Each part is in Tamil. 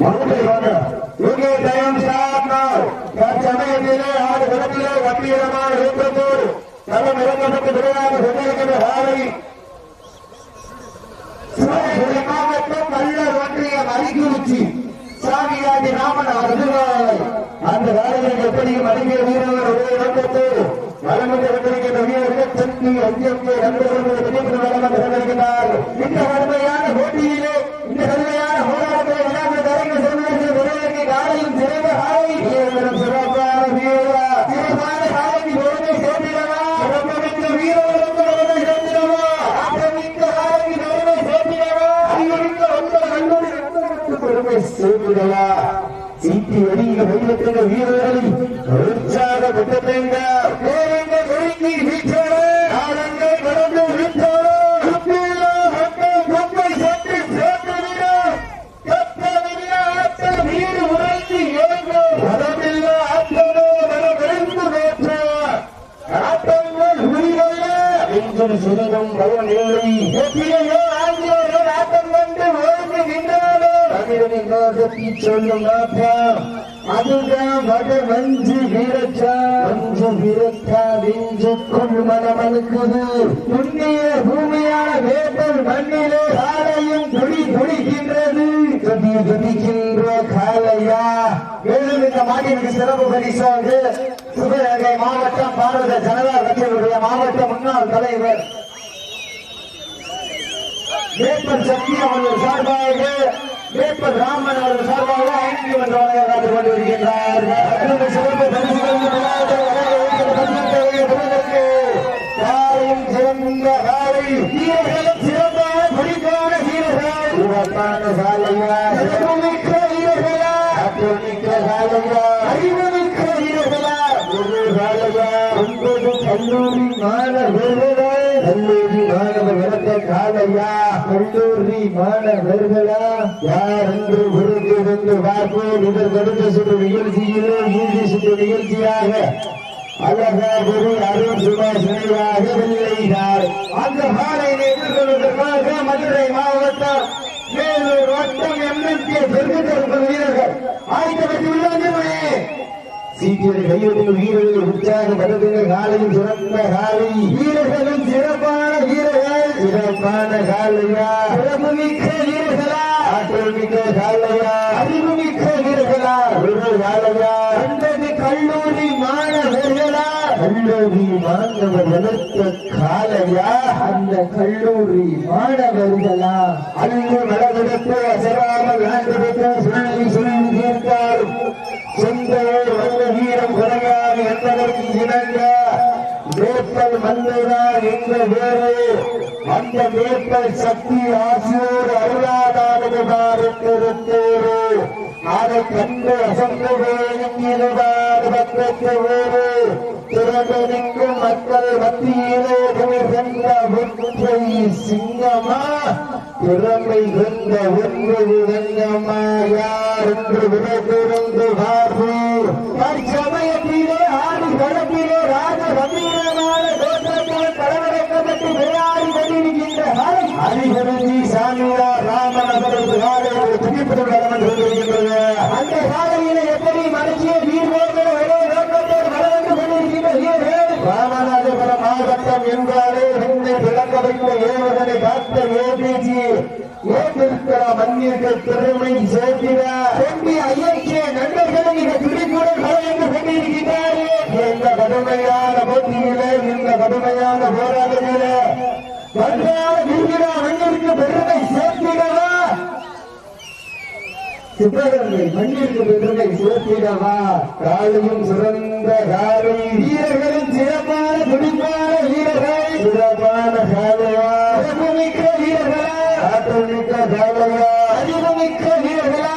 மறுபடி வாங்க இங்கே டைம் ஸ்டார்ட் தற்சமயத்திலே ஆறு களத்திலே கம்பீரமான ஏற்றத்தோடு களம் இறக்கப்பட்டு விளையாட கொண்டிருக்கிற ஹாரை. மாவட்டம் கல்லர் ராமன் அந்த வேலையில் எப்படியும் வீரர்கள் ஒரே வீரர்கள் தெற்கு நண்பர்கள் திடீர்னு வளம் கொண்டிருக்கிறார் இந்த கடுமையான போட்டியிலே இந்த கடுமையான போராட்டத்தை விளையாட்டு தரங்க செல்வதற்கு விரைவில் காலையும் சிறந்த காலை வீரர்களும் சிறப்பான வீரரா சிறப்பான காலைக்கு பெருமை சேர்த்திடவா சிறப்புமிக்க வீரர்களுக்கு பெருமை சேர்த்திடவா ஆட்டமிக்க காலைக்கு பெருமை சேர்த்திடவா அறிவுமிக்க ஒத்த கல்லூரி நண்பர்களுக்கு பெருமை சேர்த்திடவா சீட்டி வெளியில வெள்ளத்தின வீரர்களை உற்சாகப்பட்டுங்க வேறெங்க ஒழுங்கி வீச்சோடு நாளங்கள் கடந்து வீச்சோடு குப்பிலோ ஹட்டை குப்பை சட்டு சேர்த்து விட கப்பலில்ல ஆட்ட வீடு உறைந்து ஏங்கு வரமில்ல ஆட்டமோ வர விரைந்து நேற்று ஆட்டங்கள் உரிவல்ல எங்கும் சிறிதும் பலன் இல்லை எத்திரையோ ஆங்கிலேயோ ஆட்டம் கண்டு ஓய்ந்து நின்றாலோ தமிழனை நோக்கி சொல்லும் அப்பா அதுதான் வட வஞ்சு வீரச்சா வஞ்சு வீரச்சா நெஞ்சுக்குள் மனமனுக்குது புண்ணிய பூமியான வேப்பல் மண்ணிலே காலையும் துளி துளிக்கின்றது கதி கதிக்கின்ற காலையா மேலும் இந்த மாநிலக்கு சிறப்பு பரிசாக சிவகங்கை மாவட்டம் பாரத ஜனதா கட்சியினுடைய மாவட்ட முன்னாள் தலைவர் வேப்பன் சக்தி அவர்கள் சார்பாக வேப்பர் ராமன் அவர்கள் சார்பாக ஐந்து மன்ற மாணவர்களா யார் என்று உறுதி புரிந்து பார்ப்போம். இதற்கு அடுத்த சுற்று நிகழ்ச்சியிலே இறுதி சுற்று நிகழ்ச்சியாக அழகாபுரி அருண் சுபாஷ் நினைவாக வெள்ளையார் அந்த பாலையை எதிர்கொள்வதற்காக மதுரை மாவட்டம் மேலூர் வட்டம் எம்எல்கே தெற்கு வீரர்கள். ஆயிரத்தி உள்ளே சீக்கிரம் கையெழுத்து வீரர்கள் உற்சாக உற்சாகப்படுத்துங்க காலையில் சிறந்த காலை. வீரர்களும் சிறப்பான சிறப்பான காலையா சிறப்புமிக்க வீரர்களா? ஆற்றல் மிக்க காலையா? அறிவுமிக்க வீரர்களா? ஒரு காலையா என்பது கல்லூரி மாணவர்களா? கல்லூரி மாணவர் வளர்த்த காலையா? அந்த கல்லூரி மாணவர்களா? அங்கு நடவடிக்கை அசராமல் ஆண்டு வேப்பல் என்ற வேறு அந்த வேப்பல் சக்தி ஆசியோர் அருளாதாரது பாருத்திருத்தேரு அதை கண்டு அசந்து வேண்டியதுதான் பக்கத்து வேறு. திறந்து நிற்கும் மக்கள் மத்தியிலே புகழ் சென்ற ஒன்றை சிங்கமா திறமை கொண்ட ஒன்று விதங்கம்மா யார் என்று விடைத்திருந்து பார்ப்போம். தற்சமயத்திலே ஆடி களத்திலே ராஜ கம்பீரமான தோற்றத்தில் கலவரக்கப்பட்டு விளையாடி கொண்டிருக்கின்ற ஹரிஹரஞ்சி சாமியார் ராமன் அவரது காலை ஒரு துடிப்புடன் கலந்து கொண்டிருக்கின்றது அந்த காலையிலே எப்படி மனுஷிய வீரர்கள் ஒரே நோக்கத்தோடு கலந்து கொண்டிருக்கின்ற வீரர்கள் ராமநாதபுரம் மாவட்டம் என்றாலே என்னை விளக்க வைத்த ஏவகனை காத்த ஏபிஜி ஏற்றிருக்கிற மண்ணிற்கு பெருமை சேர்க்கிற செம்பி ஐயக்கிய நண்பர்கள் மிக துடிப்புடன் கலந்து கொண்டிருக்கிறாரே இந்த கடுமையான போட்டியிலே இந்த கடுமையான போராட்டத்திலே வந்தால இருக்கிற மண்ணிற்கு பெருமை சேர்த்திடவா? சிவகங்கை மண்ணிற்கு பெருமை சேர்த்திடவா? காலையும் சிறந்த காலை வீரர்களும் சிறப்பான துடிப்பான வீரர்கள். சிறப்பான காலையா சிறப்புமிக்க வீரர்களா? ஆற்றல்மிக்க காலையா அறிவுமிக்க வீரர்களா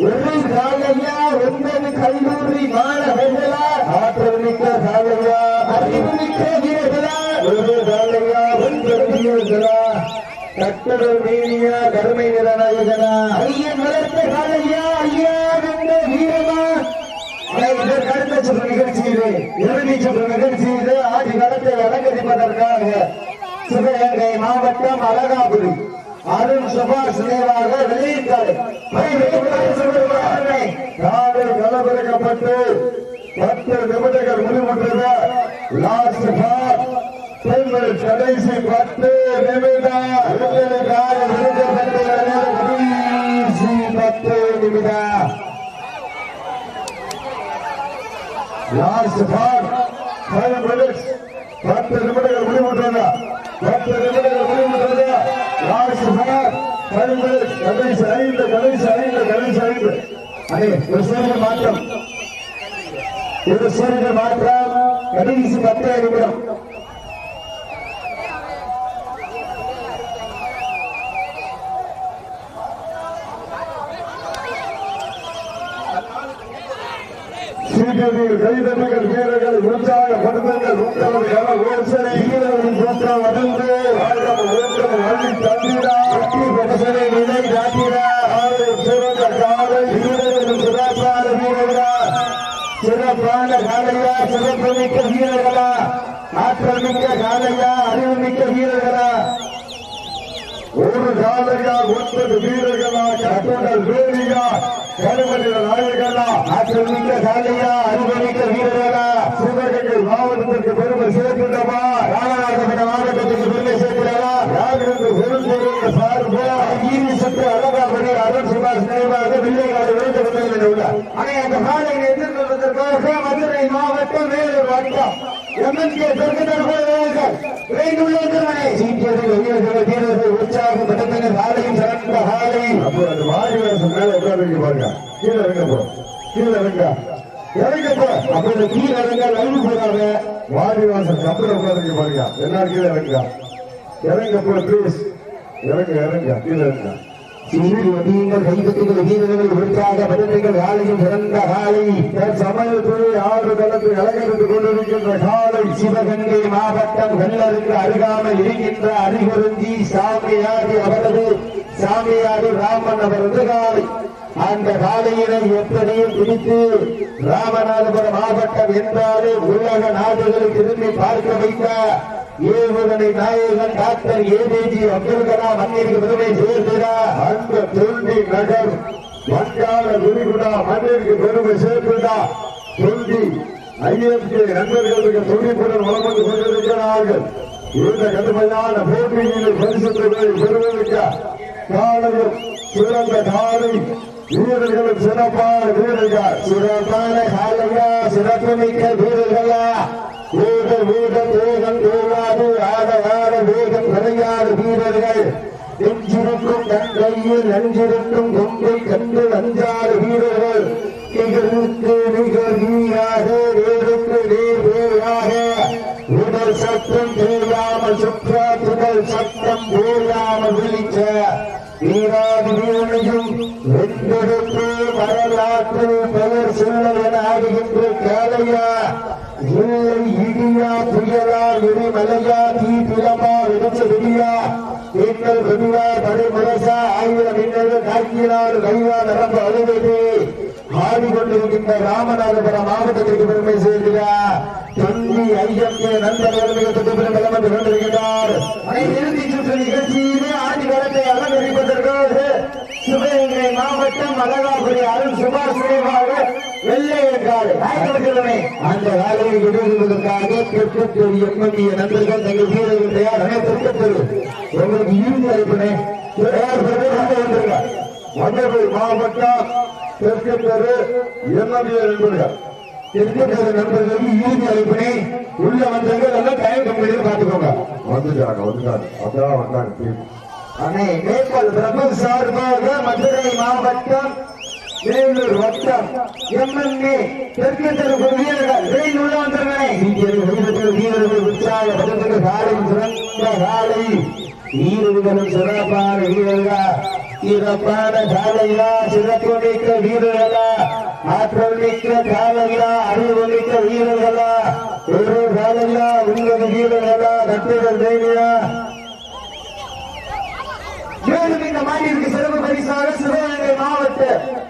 ஒரு காலையா ஒன்பது கல்லூரி மாணவர்களா ஆற்றல்மிக்க காலையா அறிவுமிக்க வீரர்களா ஒரு காலையா ஒன்பது வீரர்களா கட்டடல் நீதியா கருமை நிலநாயகனா ஐயன் வளர்த்த காலையா ஐயா வென்ற வீரமா இதற்கு அடுத்த சுற்று நிகழ்ச்சியிலே இறுதி சுற்று நிகழ்ச்சியிலே ஆடி அழகாபுரி அருண் சுபாஷ் நினைவாக வெளியிட்டார். காலை கலவரக்கப்பட்டு பத்து நிமிடங்கள் முடிவுற்றது. லாஸ்ட் பார் பெண்கள் கடைசி பத்து நிமிடம். கடைசி பத்து நிமிடம். லாஸ்ட் பார் ஃபைவ் மினிட்ஸ் பத்து நிமிடங்கள் முடிவுற்றது. பத்து நிமிடங்கள் பார் ஃபைவ் மினிட்ஸ் கடைசி ஐந்து கடைசி ஐந்து. கடைசி அடே ஒரு சூரிய மாற்றம். ஒரு சூரிய மாற்றம். கடைசி பத்தே நிமிடம். சீக்கிரத்தில் கைதட்டுகள் வீரர்கள் உற்சாகப்படுத்துங்கள் உங்களது கன ஓசனை. வீரர்களின் தோற்றம் அடைந்து வாழ்க்கை ஓட்டம் வழி தந்திரா வெற்றி பிரசனை நிலை காட்டிடா ஆறு சிறந்த காலை வீரர்களும் சிறப்பான வீரர்களா சிறப்பான காலையா சிறப்பு மிக்க வீரர்களா ஆற்றல் மிக்க காலையா அறிவு மிக்க வீரர்களா ஒரு காலையா ஒன்பது வீரர்களா கட்டுடல் வேலியா கருமனித நாயகனா ஆற்றல் மிக்க காலையா வீரர்களா சிவகங்கை மாவட்டத்திற்கு பெருமை சேர்க்கின்றமா ராமநாதபுர மாவட்டத்திற்கு பெருமை சேர்க்கிறதா யாருக்கு ஈவி சற்று அருண் சுபாஷ் நினைவாக அந்த எதிர்கொள்வதற்காக மதுரை மாவட்டம் வேலூர் வட்டம் எம்என்கே தெற்குதற்கொள்வார்கள் விரைந்துள்ளவனை சீக்கிரம் வீரர்கள் வீரர்கள் உற்சாகப்படுத்தின காலையும் சிறந்த காலை அப்போ அந்த மாநில மேல உட்கார்ந்து பாருங்க. கீழே இறங்க போ. கீழே இறங்க. இறங்க போ. அப்ப கீழே இறங்க லைவு போடாத வாடிவாசல் கப்பல உட்கார்ந்து பாருங்க. என்ன கீழே இறங்க. இறங்க போ ப்ளீஸ் இறங்க இறங்க கீழே இறங்க. வடியுங்கள் வீரர்கள் படுத்துங்கள் சிறந்த காலை. ஆறு தளத்தில் கொண்டிருக்கின்ற காலை. சிவகங்கை மாவட்டம் வெள்ளருக்கு அருகாமல் இருக்கின்ற அரிகுருந்தி சாமியாடி அவரது சாமியாரி ராமன் அவர் காலை. அந்த காலையினை எப்படியும் பிடித்து ராமநாதபுரம் மாவட்டம் என்றாலே உலக நாடுகளை திரும்பி பார்க்க வைத்த ஏவுகணை நாயகன் டாக்டர் ஏபிஜி அப்துல் கலாம் மண்ணிற்கு பெருமை சேர்க்கிறார் அந்த தொண்டி நகர் வங்காள விரிகுடா மண்ணிற்கு பெருமை சேர்க்கிறார் தொண்டி ஐஎஃப்கே நண்பர்களுக்கு துணிப்புடன் வளம் வந்து கொண்டிருக்கிறார்கள். இந்த கடுமையான போட்டியில் பரிசு பெறுவதற்கு காலையில் சிறந்த காலை வீரர்களும் சிறப்பான வீரர்கள். சிறப்பான காலையா சிறப்புமிக்க வீரர்களா. வேக வேக தேகம் தேவாது ஆட ஆட வேகம் குறையாத வீரர்கள். நெஞ்சிருக்கும் தன் கையில் நஞ்சிருக்கும் கொம்பை வரலாற்றில் பெயர் சொல்ல என ஆடுகின்ற காலையா இல்லை இடியா புயலா இடிமலையா தீ பிளமா வெடிச்ச வெடியா நீங்கள் வெடியா படைமுரசா ஆயுத நீங்கள் தாக்கினால் கைவா நிரம்ப அழுவது ஆடிக்கொண்டிருக்கின்ற ராமநாதபுரம் மாவட்டத்திற்கு பெருமை சேர்க்கிறார் தொண்டி ஐயப்பே நண்பர்கள் மிக தொகுப்பில் நிலமந்து கொண்டிருக்கிறார் இறுதி சுற்று நிகழ்ச்சியிலே ஆடி களத்தை அலங்கரிப்பதற்காக சிவகங்கை மாவட்டம் அழகாபுரி அருள் சுபாஷ் நினைவாக வெள்ளை காலை அந்த வேலையை விடுவதற்காக பெற்றோர் எம்எல்ஏ நண்பர்கள் தங்கள் வீரர்கள் தயார் அனைத்து உங்களுக்கு இறுதி அழைப்பினை தயார் மாவட்டம் தெற்கு எம்எல்ஏ நண்பர்கள். நண்பர்களுக்கு உள்ள வந்தவங்க எல்லாம் டைம் கம்பெனியில் பார்த்துக்கோங்க. வந்துட்டாங்க வந்துட்டாங்க. அதான் வந்தாங்க அணை மேற்கொள் பிரபு சார்பாக மதுரை மாவட்டம் வேலூர் வட்டம் எம்எல்ஏ தெற்கு தெரு வீரர்கள் வெயில் உள்ள வந்திருக்கிறேன் வீரர்கள் உற்சாக பதத்துக்கு காலை சிறந்த காலை. வீரர்களும் சிறப்பான வீரர்களா சிறப்பான காலையா சிறப்பு மிக்க வீரர்களா ஆற்றல் மிக்க காலையா அறிவு மிக்க வீரர்களா ஒரு காலையா உங்களது வீரர்களா கட்டுகள் தேவையா மேலும் இந்த மாநிலத்துக்கு சிறப்பு சிவகங்கை மாவட்ட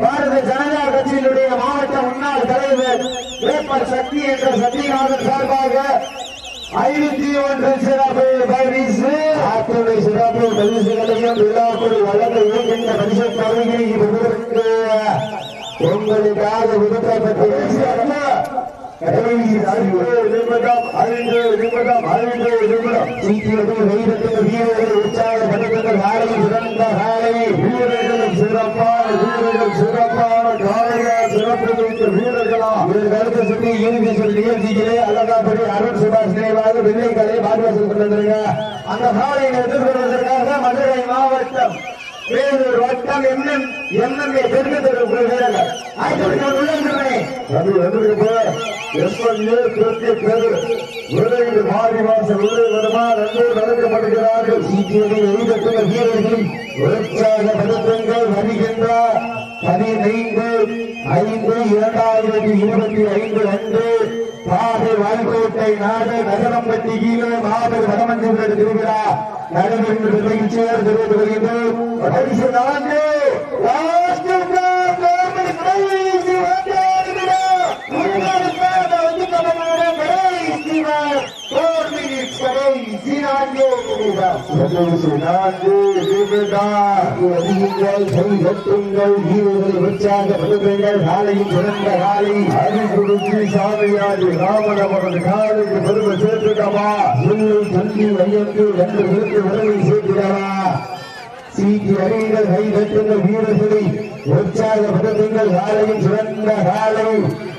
பாரத ஜனதா கட்சியினுடைய மாவட்ட முன்னாள் தலைவர் வேப்பர் சக்தி என்ற சத்யநாதன் சார்பாக ஐநூத்தி ஒன்று சிறப்பு பரிசு. அத்துணை சிறப்பு பரிசுகளையும் விழாக்குள் வழங்க இருக்கின்ற பரிசு தொகையை பெறுவதற்கு உங்களுக்காக விடுக்கப்பட்ட நிமிடம் ஐந்து நிமிடம் ஐந்து நிமிடம். சீக்கிரத்தில் வைரத்தில் வீரர்கள் உற்சாகப்படுத்துகிற சிறந்த காலை வீரர்கள் சிறப்பான வீரர்கள் சிறப்பான காலையா சிறப்பு வைத்த அடுத்த சுற்றி இறுதி சொல் நிகழ்ச்சிகளே அழகாப்படி அருண் சுபாஷ் நினைவாக வெள்ளைக்கலை பாதுகாப்பு கொண்டிருங்க அந்த காலையை எதிர்கொள்வதற்காக மதுரை மாவட்டம். வேலூர் வட்டம் எம்எம் எம்எம்ஏ பெருமிதற்கு வீரர்கள் ஆயிரத்தி உள்ளே அது எதிர்ப்பு எம்எல்ஏ பெரிய பேரு விரைந்து மாறி வாசல் உள்ளே வருமா நன்கு நடக்கப்படுகிறார்கள் சிபிஐ எழுதப்பட்ட வீரர்கள் உற்சாக பதக்கங்கள் வருகின்ற பதினைந்து ஐந்து இரண்டாயிரத்தி இருபத்தி ஐந்து அன்று பாதை வாய்க்கோட்டை நாடு நகரம்பட்டி கீழே மாபெரும் வடமஞ்சள் திருவிழா நடைபெற்று நிகழ்ச்சியால் தெரிவித்து வருகின்றோம். நான்கு கடைசி நான்கு வீரர்கள் உற்சாகப்படுத்துங்கள் காலையும் சிறந்த காலை அரிகுறிச்சி சாமியாடி ராமனவரது காலைக்கு பெருமை சேர்த்துடவா இல்லை தள்ளி வையந்து ரெண்டு பேருக்கு விரைவை சேர்த்துடவா சீட்டி அறியுங்கள் கைகட்டுங்கள் வீரர்களை உற்சாகப்படுத்துங்கள் காலையும் சிறந்த காலை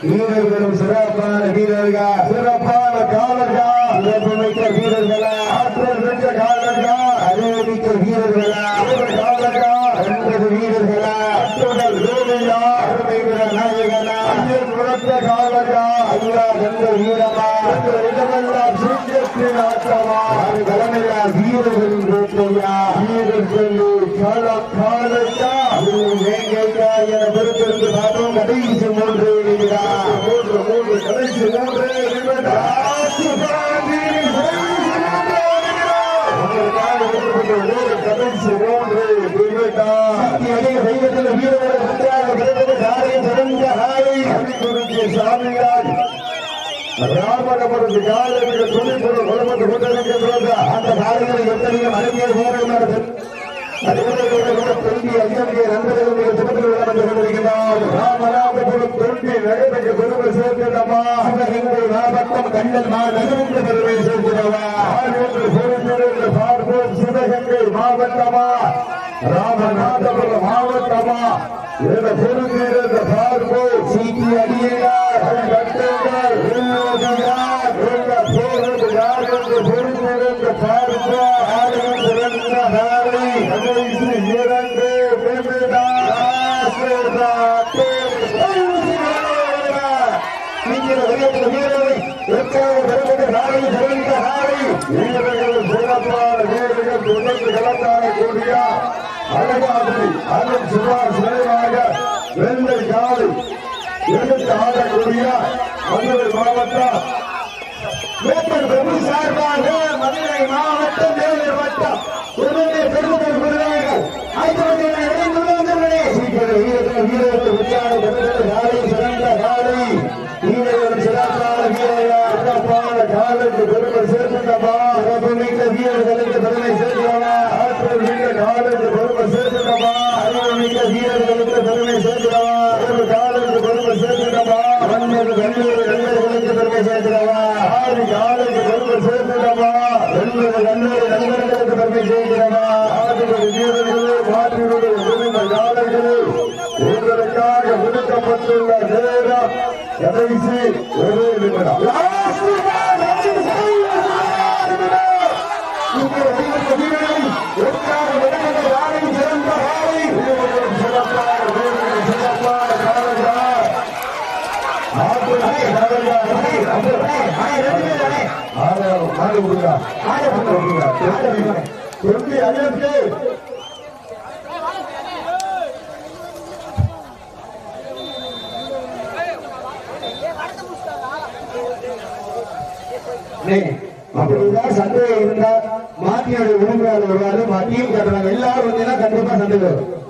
வீரர்களும் சிறப்பான வீரர்கள் சிறப்பான காலர்கள். சிறப்புமிக்க வீரர்களா ஆற்றல் மிக்க காலர்களா அறிவுமிக்க வீரர்களா காலர்களா என்பது வீரர்களா அத்துடல் வேலையா அருமைகிற நாயகனா ஐயன் உரத்த காலர்களா ஐயா என்ற வீரமா என்ற இடமெல்லாம் சிங்கத்தின் ஆட்டமா அது தலைமையா வீரர்களின் வேட்டையா வீரர்கள் கால காலையா வேங்கையா என பெருத்திருந்து பார்த்தோம் கடைசி மூன்று மூன்று மூன்று கடைசி மூன்று ராமனவரது காலையில் துணிப்புற குழம்பு கொண்டிருக்கின்றது. அந்த காலையில் அழகிய வீரர்கள் தொண்டி ஐயனுடைய நண்பர்கள் மிக சிறப்பில் வந்து கொண்டிருக்கிறார் ராமநாதபுரம் தொண்டி நகருக்கு பெருமை சேர்க்கிறவா சிவகங்கை மாவட்டம் கண்ணல் மாநகருக்கு பெருமை சேர்க்கிறவா பார்ப்போம் சிவகங்கை மாவட்டமா ராமநாதபுரம் மாவட்டமா என்ற பொறுப்பிலிருந்து பார்ப்போம் சீட்டி அடியா வீரர்கள் சிறப்பான வீரர்கள் தொடர்ந்து கலந்தாடக்கூடிய அழகாதிரி அருள் சுபாஷ் நினைவாக வெள்ளை காலை எடுத்து ஆடக்கூடிய மதுரை மாவட்டம். வேப்பர் பிரபு சார்பாக மதுரை மாவட்டம் வேலூர் வட்டம் உடனே பெருமிதம் கொள்வார்கள் ஆயிரத்தி இணைந்துள்ளவர்களே சீக்கிரம் வீரர்கள் வீரர்கள் உற்சாக காலை சிறந்த காலை வீரர்கள் சிறப்பான வீரர்கள் சிறப்பான காலுக்கு பெருமை சேர்த்துட்டமா சிறப்புமிக்க வீரர்களுக்கு பெருமை சேர்க்கிறவா ஆற்றல் மிக்க காலுக்கு பெருமை சேர்த்துட்டமா அறிவுமிக்க வீரர்களுக்கு பெருமை சேர்க்கிறவா ஒரு காலுக்கு பெருமை சேர்த்துட்டமா மன்னர் கண்ணூர் கண்ணர்களுக்கு பெருமை சேர்க்கிறவா யாரு யாருக்கு பெருமை சேர்த்துட்டமா ரெண்டு கண்ணூர் நண்பர்களுக்கு பெருமை செய்கிறோமா ஆறு வீரர்களே மாற்றிவிடு பெருமை காலங்களே உங்களுக்காக ஒதுக்கப்பட்டுள்ள நேரம் கடைசி ஒரே நிமிடம். அப்படிதான் சந்தேகம் இருந்தா மாத்தியோட உரிமையாளர் வருவாரு மாத்தியும் கட்டுறாங்க எல்லாரும் வந்தீங்கன்னா கண்டிப்பா சந்தேகம் வரும்.